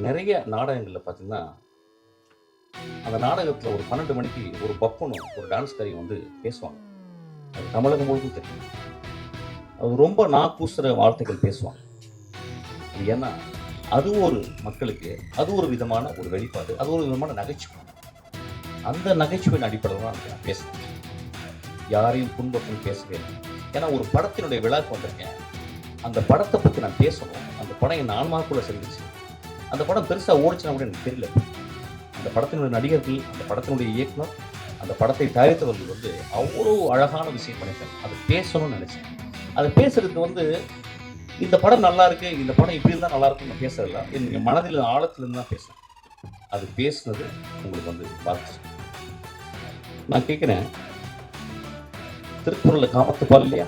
நிறைய நாடகங்களில் பார்த்தீங்கன்னா அந்த நாடகத்தில் ஒரு பன்னெண்டு மணிக்கு ஒரு பப்பனும் ஒரு டான்ஸ்காரியும் வந்து பேசுவாங்க. அது தமிழகம் முழுக்கும் தெரியும். அது ரொம்ப நான் பூசுகிற வார்த்தைகள் பேசுவாங்க. ஏன்னா அது ஒரு மக்களுக்கு அது ஒரு விதமான ஒரு வெளிப்பாடு அது ஒரு விதமான நகைச்சுவை. அந்த நகைச்சுவையின் அடிப்படையில் தான் நான் பேசுகிறேன் யாரையும் புண்பட்டும் பேசுவேன் ஏன்னா ஒரு படத்தினுடைய விழாக்கு வந்திருக்கேன். அந்த படத்தை பற்றி நான் பேசணும். அந்த படம் என் ஆன்மாக்குள்ளே செஞ்சிச்சு அந்த படம் பெருசாக ஓடிச்சுனா கூட எனக்கு தெரியல. அந்த படத்தினுடைய நடிகர்கள் அந்த படத்தினுடைய இயக்குனர் அந்த படத்தை தயாரித்தவர்கள் வந்து அவ்வளோ அழகான விஷயம் பண்ணிட்டாங்க அதை பேசணும்னு நினச்சேன். அதை பேசுறதுக்கு வந்து இந்த படம் நல்லா இருக்கு இந்த படம் இப்படி இருந்தால் நல்லா இருக்கும்னு நான் பேசுறதில்ல. என் மனதில் ஆழத்துலேருந்து தான் பேசுகிறேன் அது பேசுனது உங்களுக்கு வந்து பார்த்து நான் கேட்குறேன் திருக்குறளில் காமத்துப்பால் இல்லையா?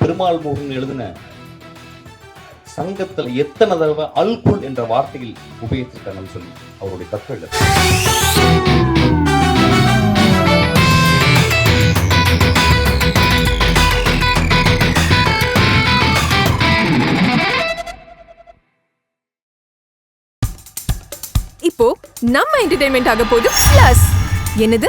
பெருமாள் முருகன் எழுதின சங்கத்தில் எத்தனை தடவை அல்குல் என்ற வார்த்தையில் உபயோகிச்சிருக்காங்கன்னு சொல்லி அவருடைய கற்கள் இப்போ நம்ம என்டர்டைன்மெண்ட் ஆக போகுது பிளஸ் என்னது?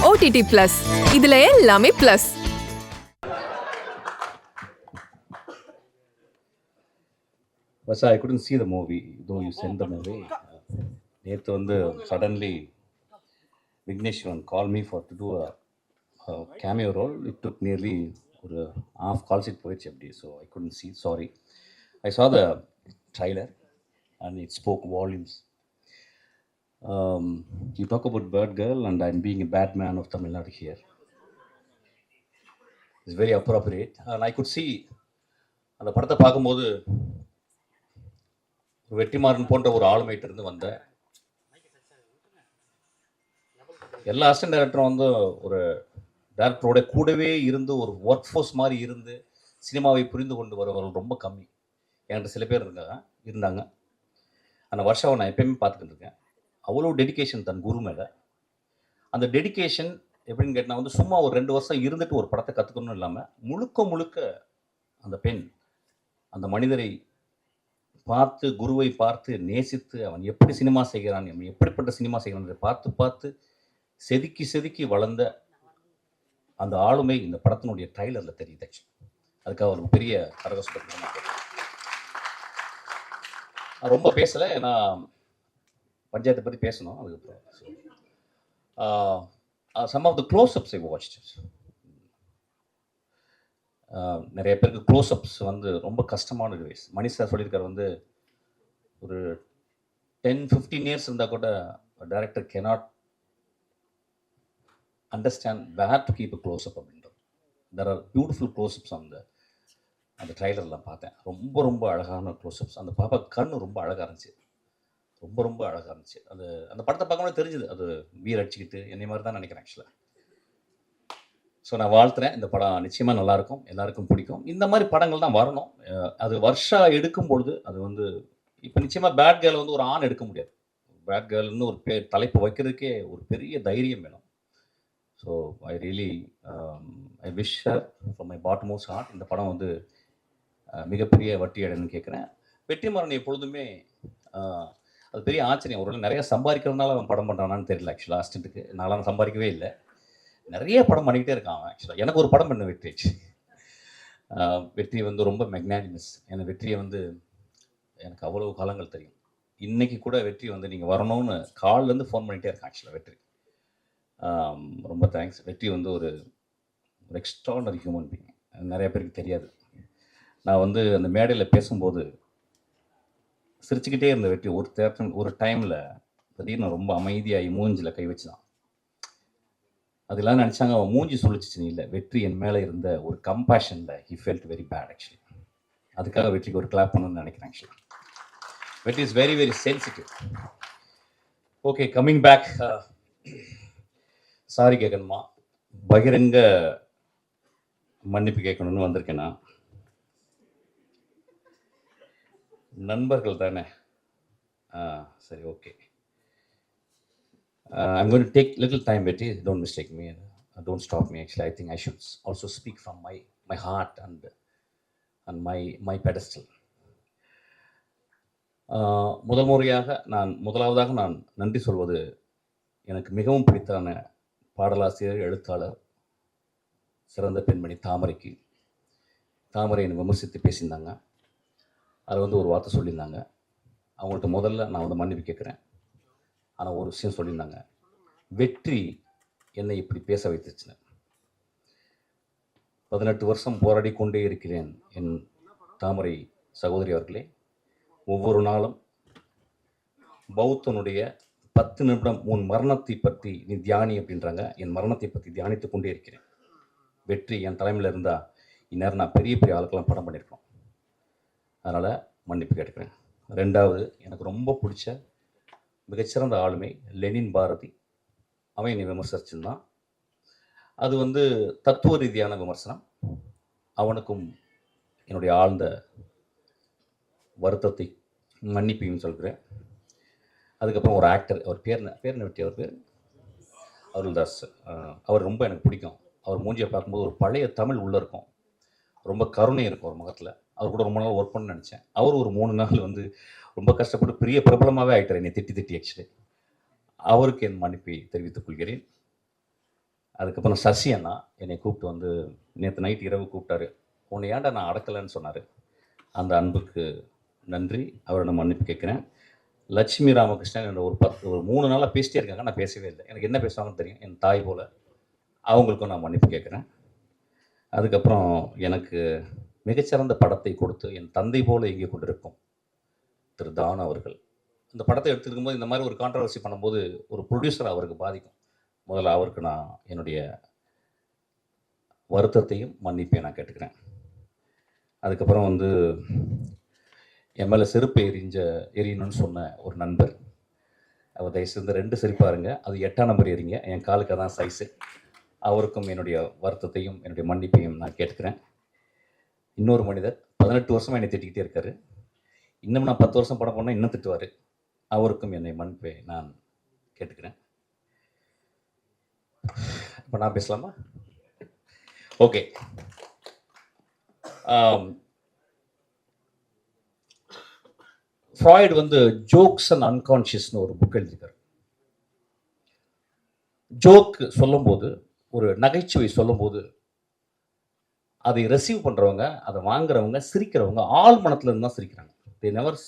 ஓடிடி பிளஸ் இதுல எல்லாமே plus but I couldn't see the movie though you sent the movie நேற்று வந்து suddenly Vigneswaran call me for to do cameo role it took nearly ஒரு ஆஃப் கால் சீட் போயிடுச்சு அப்படி so I couldn't see sorry I saw the trailer and it spoke volumes Um, you talk about Bird Girl, and I'm being a bad bad man of Nadu here It's very appropriate. And I could see அந்த படத்தை பார்க்கும்போது வெற்றிமாறன் போன்ற ஒரு ஆளுமையிட்ட இருந்து வந்த எல்லா assistant டைரக்டரும் வந்து ஒரு டேரக்டரோட கூடவே இருந்து ஒரு ஒர்க் ஃபோர்ஸ் மாதிரி இருந்து சினிமாவை புரிந்து கொண்டு வருபவர்கள் ரொம்ப கம்மி. என்கிட்ட சில பேர் இருந்தாங்க இருந்தாங்க. அந்த வருஷாவை நான் எப்பயுமே பார்த்துக்கிட்டு இருக்கேன். அவ்வளோ டெடிகேஷன் தன் குரு மேலே. அந்த டெடிகேஷன் எப்படின்னு கேட்டால் வந்து சும்மா ஒரு ரெண்டு வருஷம் இருந்துட்டு ஒரு படத்தை கற்றுக்கணும் இல்லாமல் முழுக்க முழுக்க அந்த பெண் அந்த மனிதரை பார்த்து குருவை பார்த்து நேசித்து அவன் எப்படி சினிமா செய்கிறான் அவன் எப்படிப்பட்ட சினிமா செய்கிறான் அதை பார்த்து பார்த்து செதுக்கி செதுக்கி வளர்ந்த அந்த ஆளுமை இந்த படத்தினுடைய ட்ரைலரில் தெரியுது. அதுக்காக ஒரு பெரிய கரகசுரம் நான் ரொம்ப பேசலை ஏன்னா பஞ்சாயத்தை பற்றி பேசணும் அதுக்கப்புறம். Some of the closeups I watch நிறைய பேருக்கு க்ளோஸ்அப்ஸ் வந்து ரொம்ப கஷ்டமான டிவைஸ் மணி சார் சொல்லியிருக்காரு வந்து ஒரு டென் ஃபிஃப்டீன் இயர்ஸ் இருந்தால் கூட director cannot understand where to keep a closeup அப்படின்றது தெர் ஆர் பியூட்டிஃபுல் க்ளோஸ்அப்ஸ் அந்த அந்த ட்ரைலர்லாம் பார்த்தேன். ரொம்ப ரொம்ப அழகான க்ளோஸ்அப்ஸ் அந்த பாப்பா கண்ணு ரொம்ப அழகாக இருந்துச்சு. ரொம்ப ரொம்ப அழகாக இருந்துச்சு. அது அந்த படத்தை பார்க்கும்போது தெரிஞ்சுது. அது வீர் அடிச்சுக்கிட்டு என்னை மாதிரி தான் நினைக்கிறேன் ஆக்சுவலாக ஸோ நான் வாழ்த்துறேன். இந்த படம் நிச்சயமாக நல்லாயிருக்கும். எல்லாருக்கும் பிடிக்கும். இந்த மாதிரி படங்கள் தான் வரணும். அது வருஷா எடுக்கும் பொழுது அது வந்து இப்போ நிச்சயமாக பேட் கேர்ள் வந்து ஒரு ஆண் எடுக்க முடியாது. பேட் கேர்ள்னு ஒரு பே தலைப்பு வைக்கிறதுக்கே ஒரு பெரிய தைரியம் வேணும். So I really I wish from my bottommost heart இந்த படம் வந்து மிகப்பெரிய வட்டி அடைன்னு கேட்குறேன் வெற்றிமாறன் எப்பொழுதுமே அது பெரிய ஆச்சரியம். ஒரு நிறைய சம்பாதிக்கிறதுனால அவன் படம் பண்ணுறானான்னு தெரியல ஆக்சுவலாக அசிஸ்டண்ட்டுக்கு நான்லாம் சம்பாதிக்கவே இல்லை. நிறைய படம் பண்ணிக்கிட்டே இருக்கான் அவன் ஆக்சுவலாக எனக்கு ஒரு படம் பண்ண வெற்றி வெற்றியை வெற்றி வந்து ரொம்ப மெக்னானிமஸ் எனக்கு வெற்றியை வந்து எனக்கு அவ்வளவு காலங்கள் தெரியும். இன்றைக்கி கூட வெற்றி வந்து நீங்கள் வரணும்னு கால்லேருந்து ஃபோன் பண்ணிகிட்டே இருக்கேன் ஆக்சுவலாக வெற்றி. ரொம்ப தேங்க்ஸ் வெற்றி வந்து ஒரு ஒரு எக்ஸ்ட்ரானரி ஹியூமன் பீங் நிறைய பேருக்கு தெரியாது. நான் வந்து அந்த மேடையில் பேசும்போது சிரிச்சுக்கிட்டே இருந்த வெற்றி. ஒரு தேர்தல் ஒரு டைமில் திடீர்னு ரொம்ப அமைதியாகி மூஞ்சில் கை வச்சுதான். அதெல்லாம் நினச்சாங்க. அவன் மூஞ்சி சொல்லிச்சு இல்லை. வெற்றி என் மேலே இருந்த ஒரு கம்பேஷனில் he felt very bad actually அதுக்காக வெற்றிக்கு ஒரு கிளாப் பண்ணணும்னு நினைக்கிறேன் actually Vetri is very very sensitive okay coming back sorry கேட்கணுமா பகிரங்க மன்னிப்பு கேட்கணும்னு வந்திருக்கேன் நான். நண்பர்கள் தானே? ஆ சரி okay I'm gonna take little time வெட்டி don't mistake me don't stop me actually I think I should also speak from my my heart and and my my pedestal முதல் முறையாக நான் முதலாவதாக நான் நன்றி சொல்வது எனக்கு மிகவும் பிடித்தான பாடலாசிரியர் எழுத்தாளர் சிறந்த பெண்மணி தாமரைக்கு. தாமரை என்னை விமர்சித்து பேசியிருந்தாங்க. அதில் வந்து ஒரு வார்த்தை சொல்லியிருந்தாங்க. அவங்கள்ட்ட முதல்ல நான் வந்து மன்னிப்பு கேட்குறேன். ஆனால் ஒரு விஷயம் சொல்லியிருந்தாங்க. வெற்றி என்னை இப்படி பேச வைத்துச்சுன்னு. பதினெட்டு வருஷம் போராடி கொண்டே இருக்கிறேன் என் தாமரை சகோதரி அவர்களே. ஒவ்வொரு நாளும் பௌத்தனுடைய பத்து நிமிடம் உன் மரணத்தை பற்றி நீ தியானி அப்படின்றாங்க. என் மரணத்தை பற்றி தியானித்து கொண்டே இருக்கிறேன். வெற்றி என் தலைமையில் இருந்தால் இந்நேரம் நான் பெரிய பெரிய ஆளுக்கெல்லாம் படம் பண்ணியிருக்கோம் அதனால் மன்னிப்பு கேட்டுக்கிறேன். ரெண்டாவது எனக்கு ரொம்ப பிடிச்ச மிகச்சிறந்த ஆளுமை லெனின் பாரதி. அவன் என்னை விமர்சிச்சிருந்தான். அது வந்து தத்துவ ரீதியான விமர்சனம். அவனுக்கும் என்னுடைய ஆழ்ந்த வருத்தத்தை மன்னிப்பையும் சொல்கிறேன். அதுக்கப்புறம் ஒரு ஆக்டர் அவர் பேர் பேர் வெட்டி அவர் பேர்? அருள்தாஸ். அவர் ரொம்ப எனக்கு பிடிக்கும். அவர் மூஞ்சியை பார்க்கும்போது ஒரு பழைய தமிழ் உள்ளே இருக்கும். ரொம்ப கருணை இருக்கும் ஒரு முகத்தில். அவர் கூட ரொம்ப நாள் ஒர்க் பண்ண நினச்சேன். அவர் ஒரு மூணு நாள் வந்து ரொம்ப கஷ்டப்பட்டு பெரிய பிரபலமாகவே ஆகிட்டார் என்னை திட்டி திட்டி ஆக்சுவலி அவருக்கு என் மன்னிப்பை தெரிவித்துக் கொள்கிறேன். அதுக்கப்புறம் சசி அண்ணா என்னை கூப்பிட்டு வந்து நேற்று நைட் இரவு கூப்பிட்டாரு. உன்னை ஏன்டா நான் அடக்கலைன்னு சொன்னார்? அந்த அன்புக்கு நன்றி. அவரை நான் மன்னிப்பு கேட்குறேன். லட்சுமி ராமகிருஷ்ணன் என்ற ஒரு பத்து ஒரு மூணு நாளாக பேசிட்டே இருக்காங்க. நான் பேசவே இல்லை. எனக்கு என்ன பேசுவாங்கன்னு தெரியும். என் தாய் போல். அவங்களுக்கும் நான் மன்னிப்பு கேட்குறேன். அதுக்கப்புறம் எனக்கு மிகச்சிறந்த படத்தை கொடுத்து என் தந்தை போல இயங்கி கொண்டிருக்கும் திரு தான் அவர்கள். இந்த படத்தை எடுத்துருக்கும்போது இந்த மாதிரி ஒரு கான்ட்ரவர்சி பண்ணும்போது ஒரு ப்ரொடியூசர் அவருக்கு பாதிக்கும். முதல்ல அவருக்கு நான் என்னுடைய வருத்தத்தையும் மன்னிப்பையும் நான் கேட்டுக்கிறேன். அதுக்கப்புறம் வந்து என் மேலே செருப்பு எரிஞ்ச எரியணும்னு சொன்ன ஒரு நண்பர் அவர் தயவுசெய்து ரெண்டு செருப்பாருங்க அது எட்டாம் நம்பர் எரிங்க. என் காலுக்கு தான் சைஸு அவருக்கும் என்னுடைய வருத்தத்தையும் என்னுடைய மன்னிப்பையும் நான் கேட்டுக்கிறேன். இன்னொரு மனிதர் பதினெட்டு வருஷமாக என்னை திட்டிக்கிட்டே இருக்காரு. இன்னும் நான் பத்து வருஷம் படம் பண்ணால் இன்னும் திட்டுவார். அவருக்கும் என்னை மன்னிப்பை நான் கேட்டுக்கிறேன். இப்போ நான் பேசலாமா? ஓகே. ஃப்ராய்டு வந்து ஜோக்ஸ் அண்ட் அன்கான்ஷியஸ்னு ஒரு புக் எழுதியிருக்காரு. ஜோக்கு சொல்லும்போது ஒரு நகைச்சுவை சொல்லும்போது அதை ரிசீவ் பண்ணுறவங்க அதை வாங்குறவங்க சிரிக்கிறவங்க ஆள் மனத்துல இருந்து தான் சிரிக்கிறாங்க they never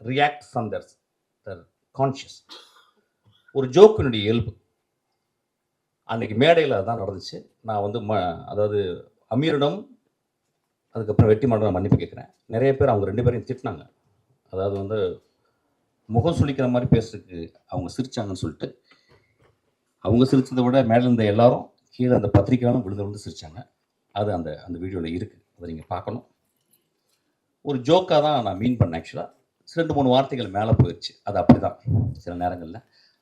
react from their their conscious ஒரு ஜோக்கினுடைய இயல்பு. அன்றைக்கி மேடையில் அதுதான் நடந்துச்சு. நான் வந்து ம அதாவது அமீரிடம் அதுக்கப்புறம் வெட்டி மாடம் மன்னிப்பு கேட்குறேன். நிறைய பேர் அவங்க ரெண்டு பேரையும் திட்டினாங்க. அதாவது வந்து முகம் சுளிக்கிற மாதிரி பேசுறதுக்கு அவங்க சிரித்தாங்கன்னு சொல்லிட்டு அவங்க சிரித்ததை விட மேலே இருந்த எல்லாரும் கீழே அந்த பத்திரிக்கையாலும் விழுந்து விழுந்து சிரித்தாங்க அது அந்த அந்த வீடியோவில் இருக்குது அதை நீங்கள் பார்க்கணும். ஒரு ஜோக்காக தான் நான் மீன் பண்ணேன் ஆக்சுவலாக ரெண்டு மூணு வார்த்தைகள் மேலே போயிடுச்சு அது அப்படி தான் சில நேரங்களில்.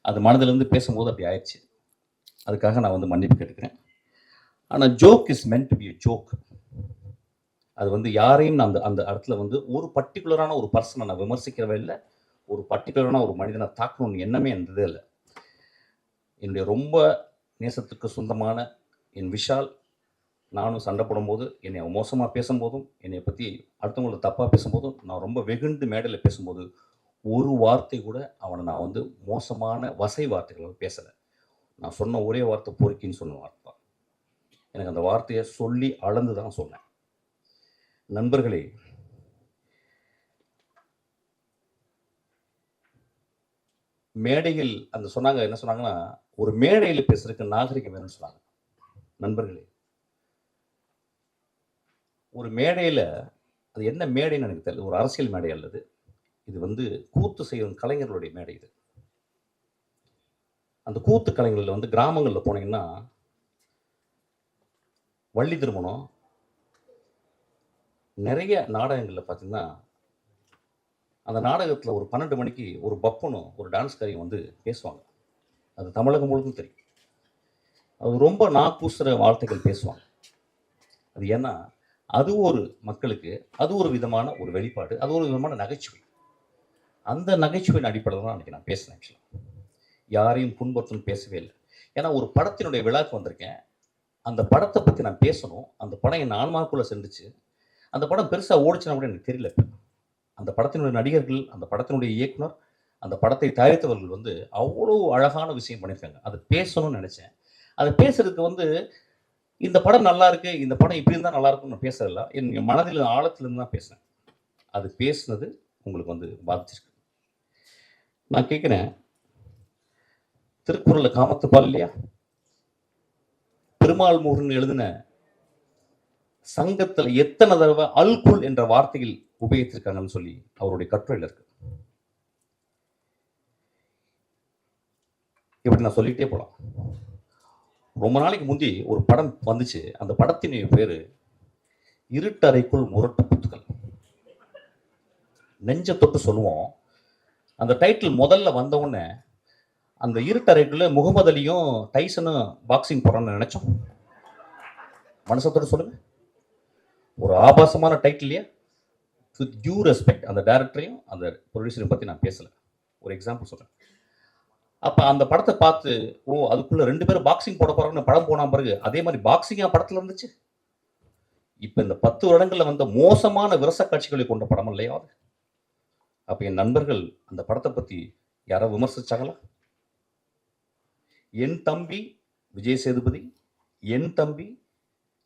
அது மனதிலேருந்து பேசும்போது அப்படி ஆயிடுச்சு. அதுக்காக நான் வந்து மன்னிப்பு கேட்டுக்கிறேன். ஆனால் joke is meant to be joke அது வந்து யாரையும் நான் அந்த அந்த இடத்துல வந்து ஒரு பர்டிகுலரான ஒரு பர்சனை நான் விமர்சிக்கிறவே இல்லை. ஒரு பர்டிகுலரான ஒரு மனிதனை தாக்கணும்னு எண்ணமே இருந்ததே இல்லை. என்னுடைய ரொம்ப நேசத்துக்கு சொந்தமான என் விஷால் நானும் சண்டை போடும்போது என்னை மோசமாக பேசும்போதும் என்னை பற்றி அடுத்தவங்களை தப்பாக பேசும்போதும் நான் ரொம்ப வெகுண்டு மேடையில் பேசும்போது ஒரு வார்த்தை கூட அவனை நான் வந்து மோசமான வசை வார்த்தைகளை பேசலை. நான் சொன்ன ஒரே வார்த்தை பொறுக்கின்னு சொன்ன வார்த்தை தான். எனக்கு அந்த வார்த்தையை சொல்லி அளந்து தான் சொன்னேன். நண்பர்களே மேடையில் அந்த சொன்னாங்க என்ன சொன்னாங்கன்னா ஒரு மேடையில் பேசுறதுக்கு நாகரிகம் வேணும்னு சொன்னாங்க. நண்பர்களே ஒரு மேடையில் அது என்ன மேடைன்னு எனக்கு தெரியல ஒரு அரசியல் மேடை அல்லது இது வந்து கூத்து செய்யும் கலைஞர்களுடைய மேடை இது. அந்த கூத்து கலைஞர்களில் வந்து கிராமங்களில் போனீங்கன்னா வள்ளி திருமணம் நிறைய நாடகங்களில் பார்த்தீங்கன்னா அந்த நாடகத்தில் ஒரு பன்னெண்டு மணிக்கு ஒரு பப்பனும் ஒரு டான்ஸ்காரியும் வந்து பேசுவாங்க. அது தமிழகம் முழுக்கும் தெரியும். அது ரொம்ப நாக்கூசுற வார்த்தைகள் பேசுவாங்க. அது ஏன்னா அது ஒரு மக்களுக்கு அது ஒரு விதமான ஒரு வெளிப்பாடு அது ஒரு விதமான நகைச்சுவை. அந்த நகைச்சுவையின் அடிப்படையில் தான் அன்றைக்கி நான் பேசினேன் ஆக்சுவலாக யாரையும் புண்படுத்தணும் பேசவே இல்லை. ஏன்னா ஒரு படத்தினுடைய விழாக்கு வந்திருக்கேன். அந்த படத்தை பற்றி நான் பேசணும். அந்த படம் என் ஆன்மாக்குள்ளே சென்றுச்சு. அந்த படம் பெருசாக ஓடிச்சுனா கூட எனக்கு தெரியல. அந்த படத்தினுடைய நடிகர்கள் அந்த படத்தினுடைய இயக்குனர் அந்த படத்தை தயாரித்தவர்கள் வந்து அவ்வளோ அழகான விஷயம் பண்ணியிருக்காங்க. அதை பேசணும்னு நினச்சேன். அதை பேசுறதுக்கு வந்து இந்த படம் நல்லா இருக்கு இந்த படம் இப்படி இருந்தால் நல்லா இருக்கும்னு நான் பேசுறதில்ல. என் மனதில் ஆழத்திலிருந்து தான் பேசினேன் அது பேசுனது உங்களுக்கு வந்து பாதிச்சிருக்கு. நான் கேட்குறேன் திருக்குறளில் காமத்துப்பால் இல்லையா? பெருமாள் முருகன் எழுதின சங்கத்தில் எத்தனை தடவை அல்குல் என்ற வார்த்தையில் உபயோகித்திருக்காங்கன்னு சொல்லி அவருடைய கட்டுரையில் இருக்கு. இப்படி நான் சொல்லிட்டே போலாம். ரொம்ப நாளைக்கு முந்தி ஒரு படம் வந்துச்சு. அந்த படத்தினுடைய பேர் இருட்டறைக்குள் முரட்டு புத்துக்கள் நெஞ்ச தொட்டு சொல்லுவோம். அந்த டைட்டில் முதல்ல வந்த உடனே அந்த இருட்டறைக்குள்ள முகமது அலியும் டைசனும் பாக்ஸிங் போறான்னு நினச்சோம். மனசத்தோடு சொல்லுங்க. ஒரு ஆபாசமான டைட்டில் வித் டியூ ரெஸ்பெக்ட் அந்த டேரக்டரையும் அந்த ப்ரொடியூசரையும் பற்றி நான் பேசல. ஒரு எக்ஸாம்பிள் சொல்கிறேன் அப்போ அந்த படத்தை பார்த்து ஓ அதுக்குள்ள ரெண்டு பேரும் பாக்ஸிங் போட போறாங்கன்னு படம் போன பிறகு அதே மாதிரி பாக்ஸிங்கா படத்தில் இருந்துச்சு? இப்போ இந்த பத்து வருடங்களில் வந்த மோசமான விரச காட்சிகளை கொண்ட படம் இல்லையா அது? அப்போ என் நண்பர்கள் அந்த படத்தை பற்றி யாரோ விமர்சிச்சாங்களா? என் தம்பி விஜய் சேதுபதி என் தம்பி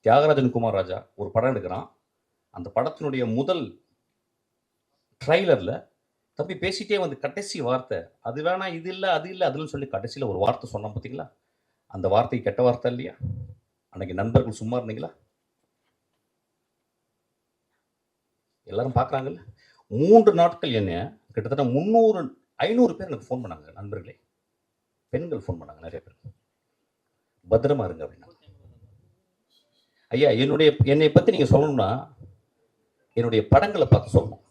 தியாகராஜன் குமார் ராஜா ஒரு படம் எடுக்கிறான். அந்த படத்தினுடைய முதல் ட்ரைலரில் தம்பி பேசிட்டே வந்து கடைசி வார்த்தை அது வேணாம் இது இல்லை அது இல்லை அதுன்னு சொல்லி கடைசியில் ஒரு வார்த்தை சொன்னோம் பார்த்தீங்களா அந்த வார்த்தை கெட்ட வார்த்தை இல்லையா? அன்னைக்கு நண்பர்கள் சும்மா இருந்தீங்களா? எல்லாரும் பார்க்குறாங்கல்ல மூன்று நாட்கள் என்ன கிட்டத்தட்ட முந்நூறு ஐநூறு பேர் எனக்கு ஃபோன் பண்ணாங்க நண்பர்களே. பெண்கள் ஃபோன் பண்ணாங்க நிறைய பேர். பத்திரமா இருங்க அப்படின்னா. ஐயா என்னுடைய என்னை பற்றி நீங்கள் சொல்லணும்னா என்னுடைய படங்களை பார்த்து சொல்லணும்.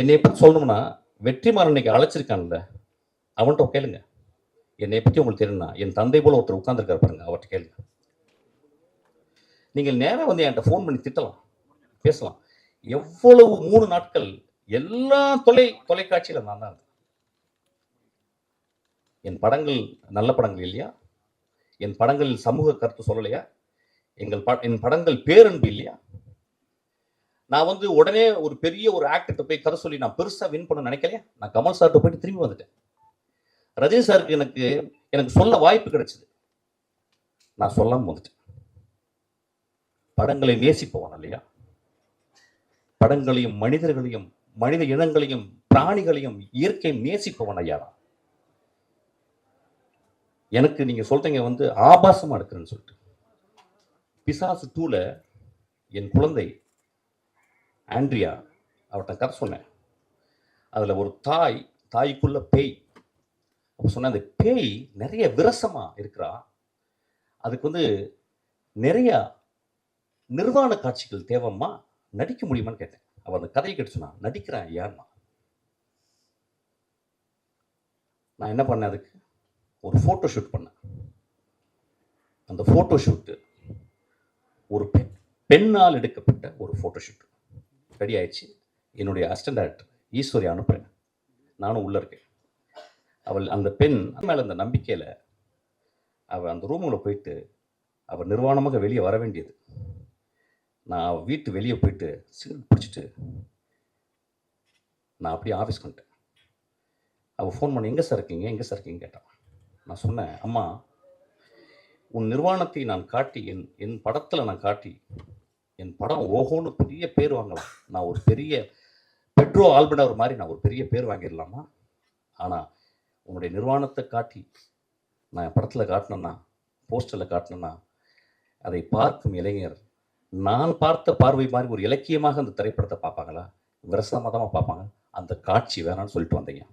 என்னை பற்றி சொல்லணும்னா வெற்றிமாறன் இன்னைக்கு அழைச்சிருக்கான்ல அவன்கிட்ட கேளுங்க. என்னை பற்றி உங்களுக்கு தெரியும்னா என் தந்தை போல் ஒருத்தர் உட்காந்துருக்காரு பாருங்க அவர்கிட்ட கேளுங்க. நீங்கள் நேராக வந்து என்கிட்ட ஃபோன் பண்ணி திட்டலாம் பேசலாம். எவ்வளவு மூணு நாட்கள் எல்லா தொலை தொலைக்காட்சியில் நான் தான் என் படங்கள் நல்ல படங்கள் இல்லையா? என் படங்களில் சமூக கருத்து சொல்லலையா? எங்கள் ப என் படங்கள் பேரன்பு இல்லையா? நான் வந்து உடனே ஒரு பெரிய ஒரு ஆக்டர்கிட்ட போய் கதை சொல்லி நான் பெருசாக வின் பண்ண நினைக்கலையா? நான் கமல் சார்கிட்ட போயிட்டு திரும்பி வந்துட்டேன். ரஜினி சாருக்கு எனக்கு எனக்கு சொல்ல வாய்ப்பு கிடைச்சிது. நான் சொல்லாமல் வந்துட்டேன். படங்களை நேசிப்பவன் இல்லையா? படங்களையும் மனிதர்களையும் மனித இனங்களையும் பிராணிகளையும் இயற்கையும் நேசிப்பவன் ஐயா எனக்கு நீங்க சொல்றீங்க வந்து ஆபாசமா இருக்கிறேன்னு சொல்லிட்டு. பிசாசு டூல என் குழந்தை ஆண்ட்ரியா அவர்கிட்ட கதை சொன்னேன். அதில் ஒரு தாய் தாய்க்குள்ள பேய். அப்போ சொன்ன அந்த பேய் நிறைய விரசமாக இருக்கிறா. அதுக்கு வந்து நிறைய நிர்வாண காட்சிகள் தேவம்மா? நடிக்க முடியுமான்னு கேட்டேன். அவள் அந்த கதையை கேட்டு சொன்னா நடிக்கிறேன் ஐயான்னா நான் என்ன பண்ணேன் அதுக்கு? ஒரு ஃபோட்டோ ஷூட் பண்ணேன். அந்த ஃபோட்டோ ஷூட்டு ஒரு பெண் பெண்ணால் எடுக்கப்பட்ட ஒரு ஃபோட்டோ ஷூட் ரெடி ஆயிடுச்சு. என்னுடைய அசிஸ்டன்ட் டேரக்டர் ஈஸ்வரி அனுப்புகிறேன் நானும் உள்ளே இருக்கேன். அவள் அந்த பெண் மேலே அந்த நம்பிக்கையில் அவள் அந்த ரூமுக்குள்ளே போயிட்டு அவள் நிர்வாணமாக வெளியே வர வேண்டியது. நான் அவள் வீட்டு வெளியே போயிட்டு சிகரெட் பிடிச்சிட்டு நான் அப்படியே ஆஃபீஸ்க்கு வந்துட்டேன். அவள் ஃபோன் பண்ணி எங்கே சார் இருக்கீங்க? எங்கே சார் இருக்கீங்க கேட்டான் நான் சொன்னேன் அம்மா உன் நிர்வாணத்தை நான் காட்டி என் என் படத்தில் நான் காட்டி என் படம் ஓஹோன்னு பெரிய பேர் வாங்கலாம். நான் ஒரு பெரிய பெட்ரோ ஆல்படவர் மாதிரி நான் ஒரு பெரிய பேர் வாங்கிடலாமா? ஆனால் உன்னுடைய நிர்வாணத்தை காட்டி நான் என் படத்தில் காட்டினேன்னா போஸ்டரில் காட்டினேன்னா அதை பார்க்கும் இளைஞர் நான் பார்த்த பார்வை மாதிரி ஒரு இலக்கியமாக அந்த திரைப்படத்தை பார்ப்பாங்களா? விரசமதமாக பார்ப்பாங்க. அந்த காட்சி வேணான்னு சொல்லிட்டு வந்தீங்க.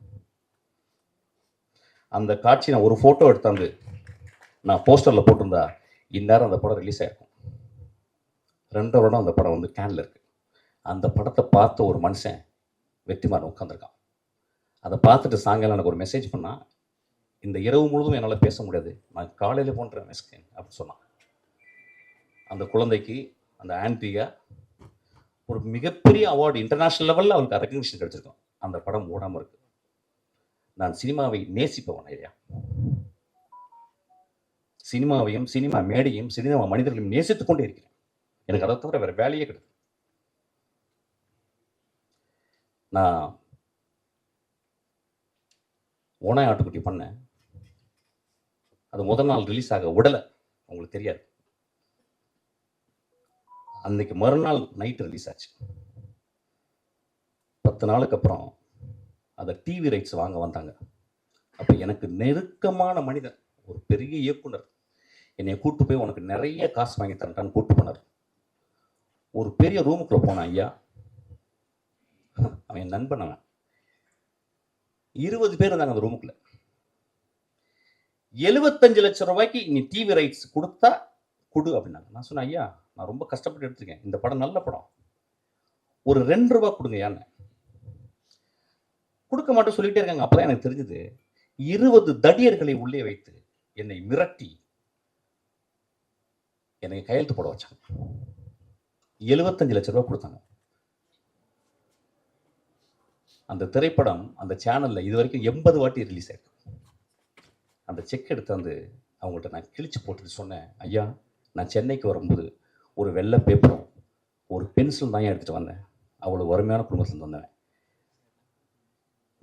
அந்த காட்சி நான் ஒரு ஃபோட்டோ எடுத்தாந்து நான் போஸ்டரில் போட்டிருந்தா இந்நேரம் அந்த படம் ரிலீஸ் ஆகிருக்கும் ரெண்டு வருடம் அந்த படம் வந்து கேனில் இருக்குது அந்த படத்தை பார்த்த ஒரு மனுஷன் வெற்றிமாறன் உட்காந்துருக்கான் அதை பார்த்துட்டு சாயங்காலம் எனக்கு ஒரு மெசேஜ் பண்ணால் இந்த இரவு முழுதும் என்னால் பேச முடியாது. நான் காலையில் போன்ற மெஸ்கேன் அப்படின்னு சொன்னான். அந்த குழந்தைக்கு அந்த ஆன்டியா ஒரு மிகப்பெரிய அவார்டு இன்டர்நேஷ்னல் லெவலில் அவளுக்கு ரெக்கக்னிஷன் கிடச்சிருக்கும். அந்த படம் ஓடாமல் இருக்கு. நான் சினிமாவை நேசிப்பவன் ஐயா. சினிமாவையும் சினிமா மேடையும் சினிமா மனிதர்களையும் நேசித்துக் கொண்டே இருக்கிறேன். எனக்கு அதை தவிர வேறு வேலையே கிடையாது. நான் ஓனாய் ஆட்டுக்குட்டி பண்ணேன். அது முதல் நாள் ரிலீஸ் ஆக விடலை. உங்களுக்கு தெரியாது. அன்னைக்கு மறுநாள் நைட் ரிலீஸ் ஆச்சு. பத்து நாளுக்கு அப்புறம் அதை டிவி ரைட்ஸ் வாங்க வந்தாங்க. அப்போ எனக்கு நெருக்கமான மனிதன் ஒரு பெரிய இயக்குனர் என்னை கூட்டு போய் உனக்கு நிறைய காசு வாங்கி தரட்டான்னு கூட்டு போனார். ஒரு பெரிய ரூமுக்குள்ளே போனான் ஐயா? அவன் என் நண்பன் அவன். இருபது பேர் இருந்தாங்க அந்த ரூமுக்குள்ள. எழுபத்தஞ்சு லட்சம் ரூபாய்க்கு நீ டிவி ரைட்ஸ் கொடுத்தா கொடு அப்படின்னாங்க. நான் சொன்னேன் ஐயா நான் ரொம்ப கஷ்டப்பட்டு எடுத்திருக்கேன். இந்த படம் நல்ல படம். ஒரு ரெண்டு ரூபா கொடுங்க யான்னு கொடுக்க மாட்டோம் சொல்லிட்டே இருக்காங்க. அப்பதான் எனக்கு தெரிஞ்சது இருபது தடியர்களை உள்ளே வைத்து என்னை மிரட்டி என்னை கையெழுத்து போட வச்சாங்க. எழுபத்தஞ்சு லட்ச ரூபா கொடுத்தாங்க. அந்த திரைப்படம் அந்த சேனலில் இது வரைக்கும் எண்பது வாட்டி ரிலீஸ் ஆயிருக்கு. அந்த செக் எடுத்து வந்து அவங்கள்ட்ட நான் கிழிச்சு போட்டுட்டு சொன்னேன் ஐயா நான் சென்னைக்கு வரும்போது ஒரு வெள்ளை பேப்பரும் ஒரு பென்சில் தான் எடுத்துகிட்டு வந்தேன். அவ்வளோ வறுமையான குடும்பத்தில் வந்தேன்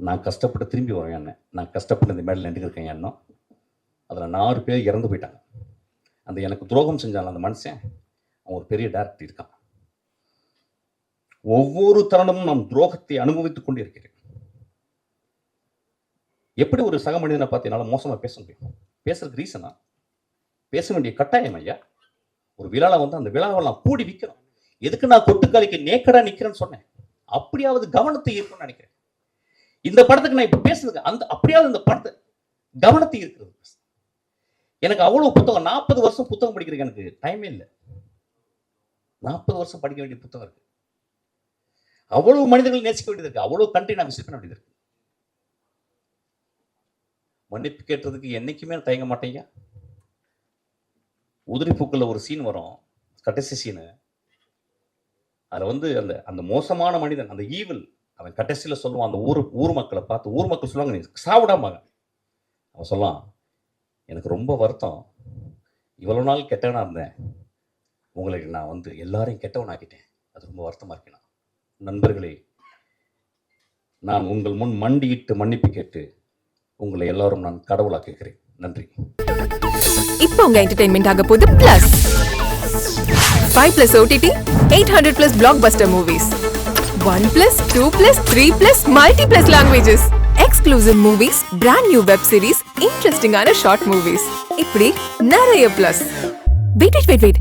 நான் கஷ்டப்பட்டு திரும்பி வருவேன் என்ன நான் கஷ்டப்பட்டு இந்த மேடையில் நின்றுருக்கேன் எண்ணம் அதில் நாலு பேர் இறந்து போயிட்டாங்க. அந்த எனக்கு துரோகம் செஞ்சாலும் அந்த மனுஷன். அவன் ஒரு பெரிய டேரக்டர் இருக்கான். ஒவ்வொரு தருணமும் நாம் துரோகத்தை அனுபவித்துக் கொண்டிருக்கிறேன். எப்படி ஒரு சக மனிதனை பார்த்து என்னால் மோசமாக பேச முடியும்? பேசுறதுக்கு ரீசனா பேச வேண்டிய கட்டாயம் ஐயா. ஒரு விழால வந்து அந்த விழாவை நான் கூடி விற்கிறோம் எதுக்கு நான் கொட்டுக்காலிக்கு நேக்கடா நிக்கிறேன்னு சொன்னேன்? அப்படியாவது கவனத்தை ஈர்க்கணும்னு நினைக்கிறேன். இந்த படத்துக்கு நான் இப்போ பேசுனது அந்த அப்படியாவது இந்த படத்தை கவனத்தை ஈர்க்கிறது. எனக்கு அவ்வளவு புத்தகம் நாற்பது வருஷம் புத்தகம் படிக்கிறதுக்கு எனக்கு டைமே இல்லை. நாற்பது வருஷம் படிக்க வேண்டிய புத்தகம் இருக்கு. அவ்வளவு மனிதர்கள் நேசிக்க வேண்டியது இருக்கு. அவ்வளவு கண்ட்ரி நான் விசிட் பண்ண வேண்டியது இருக்கு. மன்னிப்பு கேட்டதுக்கு என்னைக்குமே தயங்க மாட்டேங்க. உதிரி ஒரு சீன் வரும். கடைசி சீனு அதில் வந்து அந்த அந்த மோசமான மனிதன் அந்த ஈவில் அவன் கடைசியில் சொல்லுவான் அந்த ஊர் ஊர் மக்களை பார்த்து ஊர் மக்கள் சொல்லுவாங்க நீ சாவிடாமாங்க அவன் சொல்லலாம் எனக்கு ரொம்ப வருத்தம். இவ்வளோ நாள் கெட்டவனாக இருந்தேன். உங்களுக்கு நான் வந்து எல்லாரையும் கெட்டவனாக்கிட்டேன். அது ரொம்ப வருத்தமாக இருக்கேன் நான். நண்பர்களே நான் உங்கள் முன் மண்டியிட்டு மன்னிப்பு கேட்டு உங்களை எல்லாரும் நான் கடவுளாக்குகிறேன் நன்றி. இப்போ உங்க என்டர்டைன்மெண்ட் ஆக போது plus five plus OTT eight hundred plus block buster movies one plus two plus three plus multi plus languages exclusive movies brand new web series இன்ட்ரெஸ்டிங்கான ஷார்ட் மூவிஸ் இப்படி நிறைய பிளஸ் வெயிட் வெயிட் வெயிட்